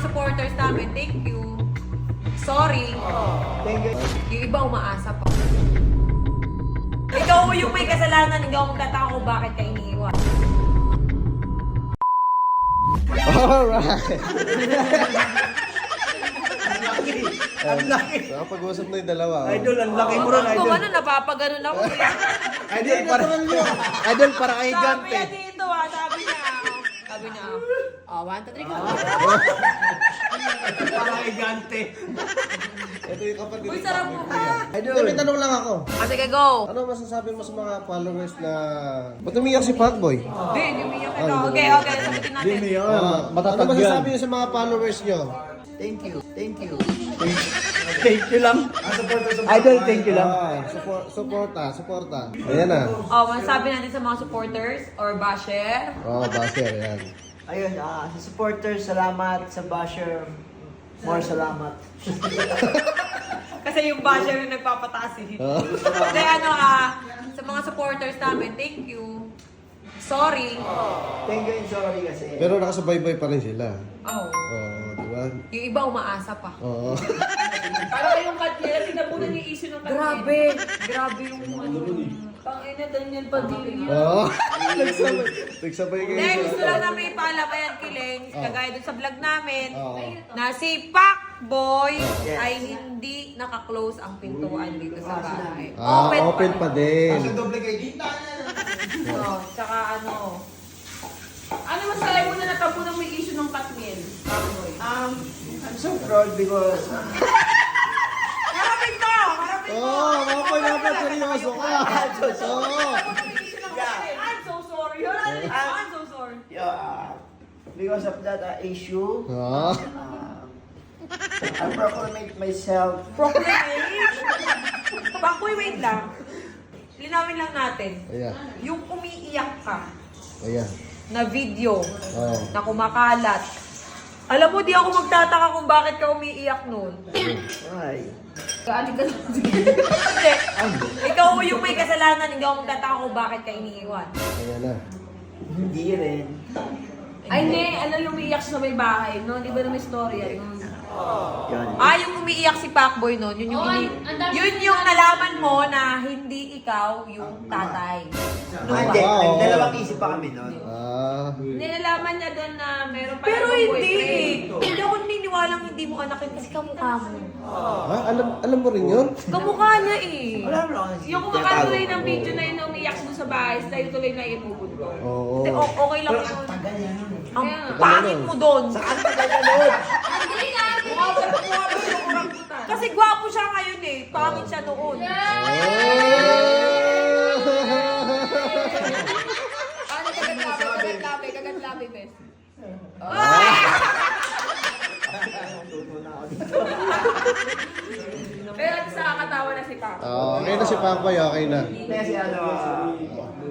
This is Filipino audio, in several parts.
supporters namin, thank you. Sorry. Thank you. Yung iba umaasa pa. Ikaw yung may kasalanan, hindi ako magtataka kung bakit ka iniiwan. Alright. Ang laki. Nakapag-usap na yung dalawa. oh. Idol, ang laki mo ron, Ako idol. ano, napapaganon ako. Idol, para, idol, para kay Sabi Gante. niya. Sabi niya, oh, one, two, three, go. Para kay Gante. Ito yung kapatid. Uy, sarap mo. Idol. May tanong lang ako. Ah, sige, go. Ano masasabi mo sa mga followers na... Ba't umiyak si Pacboy? Hindi, hindi umiyak ito. Okay, okay, sagutin natin. Ah, ano masasabi niyo sa mga followers niyo? Thank you, thank you. Thank you lang. Idol, thank you lang. Ah, support, supporta, supporta. Ayan na. Oh, masasabi natin sa mga supporters or basher. Oh, basher, ayan. Ayun, ah, sa supporters, salamat. Sa basher, more salamat. Kasi yung basher yung nagpapataas eh. Oh. Hindi, ano ah, sa mga supporters namin, thank you. Sorry. Thank you and sorry kasi. Pero nakasubaybay pa rin sila. Oh. Oo, ba? Yung iba umaasa pa. Oo. Para kayong katnila, tingnan mo na yung issue ng katnila. Grabe. Grabe yung ano. Tangina, Daniel Padilla. Oo. Nagsabay. Nagsabay kayo sa... gusto lang namin ipaalam, ayan, Kiling, Oh. kagaya dun sa vlog namin, Oo. na si Boy Yes. ay hindi naka-close ang pintuan dito sa bahay. Ah, open pa din. Oh, tsaka ano, Ano masabi mo na natabo ng may issue ng? Baboy. Um, I'm so proud because harapin to! Harapin mo! Oo, oh, mapoy, mapoy, seryoso ka. Oo. I'm so sorry. I'm so sorry. yeah, because of that uh, issue, Oo. um, I proclamate myself Proclamation. Bakoy, wait lang. Linawin lang natin. Ayan. Yung umiiyak ka Ayan. Na video Oo. na kumakalat. Alam mo, di ako magtataka kung bakit ka umiiyak noon. ay, Kaali ka lang. Hindi. Ikaw yung may kasalanan, hindi ako magtataka kung bakit ka iniiwan. Ayan na. hindi rin. Ay, hindi. Ano yung umiiyak sa may bahay, no? Di ba na may storya? Yung... Yun. Ah, yung umiiyak si Pacboy noon, yun yung Oo, ini- ang dami- yun yung nalaman mo na hindi ikaw yung tatay. Ah, hindi, Wow. may dalawang isip pa kami noon. Ah. Nilalaman niya doon na meron pa Pero hindi. Hindi ako naniniwalang hindi mo anak yun kasi kamukha mo. Ha? Alam, alam mo rin yun? Kamukha niya eh. Wala mo lang. Yung kumakatuloy ng video na yun na umiiyak doon sa bahay, tayo tuloy na ibubod ko. Oo. Hindi, o- okay lang yun. Tagal yan nun. Ang Kaya- pangit mo doon. Saan tagal yan nun? Hindi na! Mukha ba mukha ba yung orangutan? Kasi gwapo siya ngayon eh. Pangit siya noon. Ano kagat labi? Kagat labi? Kagat labi, bes. Pero at sa kakatawa na si Papa. Ah, okay na si Pacboy, okay na. Kasi ano, ah,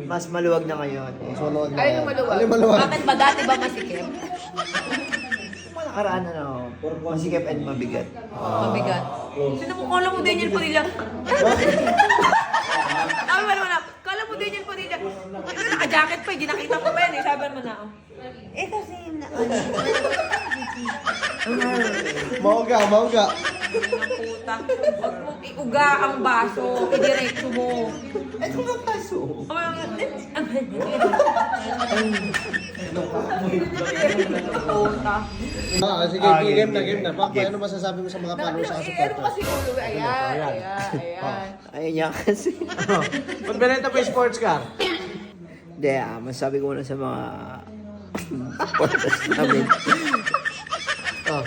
mas maluwag na ngayon. Sunod na. Ay, lumaluwag. Ay, lumaluwag. Bakit ba dati ba masikip? Mga nakaraan ano, masikip and mabigat. Mabigat. Sino mo kala mo Daniel Padilla? Sabi mo naman na, kala mo Daniel Padilla. Naka-jacket pa, hindi nakita ko pa yan eh. Sabi mo na, oh. eh kasi na, Mauga, mauga. Ang puta. Huwag mong iuga ang baso, idiretso mo. Ito nga kaso. Puta. Ah, sige, game na, game na. Pacboy, ano masasabi mo sa mga followers sa Eh, ano supporters? kasi ulo? Ayan, ayan, ayan. Ayun niya kasi. Ba't binenta pa yung sports car? Hindi, ah, masabi ko na sa mga supporters namin. Oh.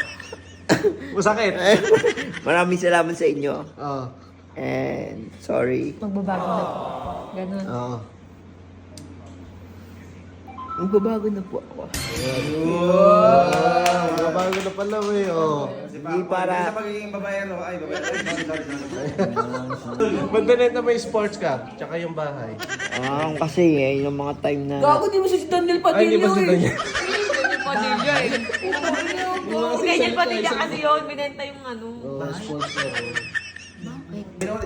Masakit. Maraming salamat sa inyo. Oh. And sorry. Magbabago na po. Ganun. Oh. Magbabago na po ako. Wow! Mabago na pala, eh. Oh. Hindi para... Ba't binenta pa yung sports car? Tsaka yung bahay. Ah, kasi eh, yung mga time na... Gago, di mo si Daniel Ay, hindi Padilla ba si eh. Daniel? Daniel Padilla eh. Daniel Padilla kasi yun, binenta yung ano. Oh.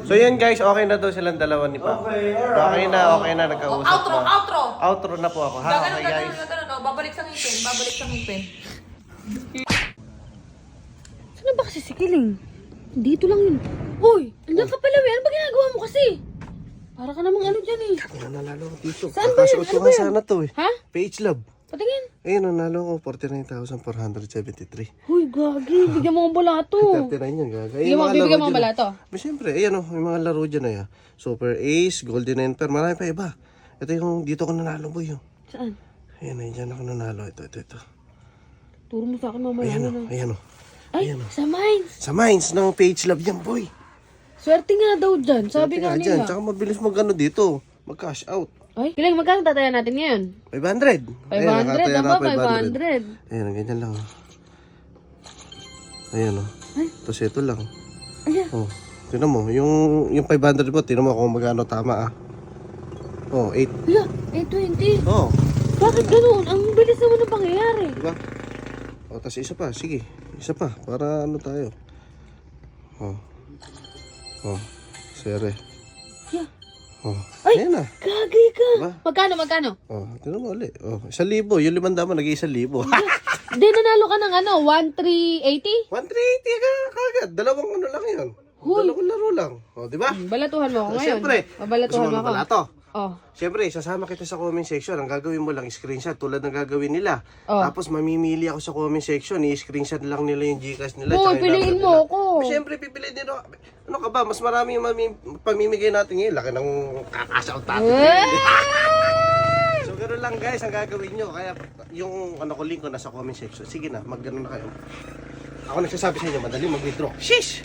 So yan guys, okay na daw silang dalawa ni Papa. Okay na, okay na, nagkausap Outro, na. outro! Outro na po ako. Ha, Gaganon, okay gaganon, guys. gaganon. oh. Babalik sa ngipin, babalik sa ngipin. kasi si Kiling? Dito lang yun. Uy, andiyan ka pala, we. Ano ba ginagawa mo kasi? Para ka namang ano dyan eh. Ako nanalo ko dito. Saan ba yun? Ano ba yun? sana to eh. Ha? Page Love. Patingin. Ayun, nanalo ko 49,473. Uy, gagi. Bigyan mo ang balato. 39 yan, gaga. Bigyan mo, bibigyan mo ang balato. Ba, Siyempre, ayan o, may mga laro dyan na yan. Super Ace, Golden Enter, marami pa iba. Ito yung dito ko nanalo boy yun. Saan? Ayan, ayan, dyan ako nanalo. Ito, ito, ito. Turo mo sa akin mamaya. Ayan o, ano. ayan o. Ay, ayan o. sa mines. Sa Mines ng Page Love yan, boy. Swerte nga daw dyan. Sabi nga Tingnan dyan, nila. tsaka mabilis mag ano dito. Mag-cash out. Ay, Kiling, magkano tatayan natin ngayon? 500. 500, nakataya ano ba? 500. Ayan, ganyan lang. oh. Ayan o. Tapos ito lang. Ayan. Oh, tinan mo, yung, yung 500 mo, tinan mo kung magkano tama ah. Oh, 8. Hala, 820. Oh, Bakit ganun? Ang bilis naman ng pangyayari. di ba? Oh, tapos isa pa, sige. Isa pa, para ano tayo. Oh. Oh, sere. Yeah. Oh, Ay! ayan na. Gagi ka. Diba? Magkano, magkano? Oh, tinan mo ulit. Oh, isang libo. Yung limang dama, nag-iisang libo. Hindi, nanalo ka ng ano, 1,380? 180 ka kagad. Dalawang ano lang yun. Dalawang laro lang. Oh, di ba? Balatuhan mo ako ngayon. Siyempre. Gusto Babalatuhan mo mo ako. balato? Oh. Siyempre, sasama kita sa comment section. Ang gagawin mo lang, screenshot tulad ng gagawin nila. Oh. Tapos mamimili ako sa comment section. I-screenshot lang nila yung Gcash nila. Yung piliin mo nila. ako. Siyempre, pipiliin din ako. Ano ka ba? Mas marami yung pamimigay natin ngayon. Laki ng kakasout natin. So, gano'n lang guys ang gagawin nyo. Kaya yung ano ko link ko nasa comment section. Sige na, mag na kayo. Ako nagsasabi sa inyo, madali mag-withdraw. Shish!